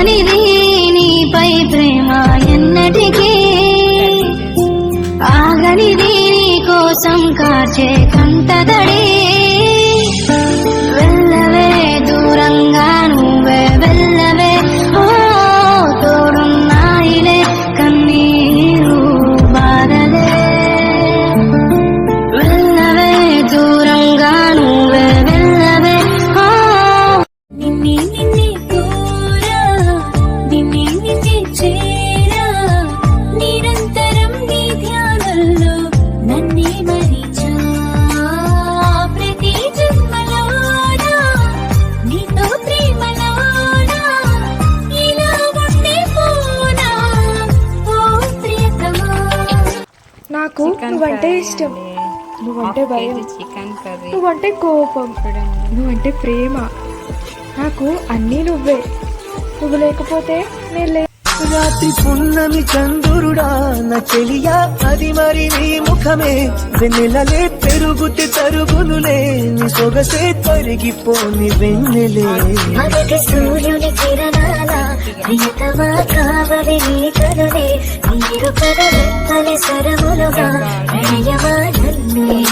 ఆగనిది నీపై ప్రేమ ఎన్నటికీ. ఆగనిది నీ కోసం కాచే కంటదడి. వెళ్ళవే దూరంగా నువ్వే వెళ్ళవే. ఓ తోడున్నాయిలే కన్నీరు బాధలే. వెళ్ళవే నాకు నువ్వంటే ఇష్టం. నువ్వంటే భయం. చికెన్ కర్రీ నువ్వంటే కోపం. నువ్వంటే ప్రేమ. నాకు అన్నీ నువ్వే. నువ్వు లేకపోతే నేను లే రాత్రి పున్నమి చంద్రుడా నా చెలియా అది మరి నీ ముఖమే. వెన్నెలలే పెరుగుతే తరుగునులే నీ సొగసే తరిగిపోని వెన్నెలే. సూర్యుని కిరణాల ప్రియతమా కావలి నీ కరుణే నీరు కరవెత్తలి giờ anh nhớ vẫn người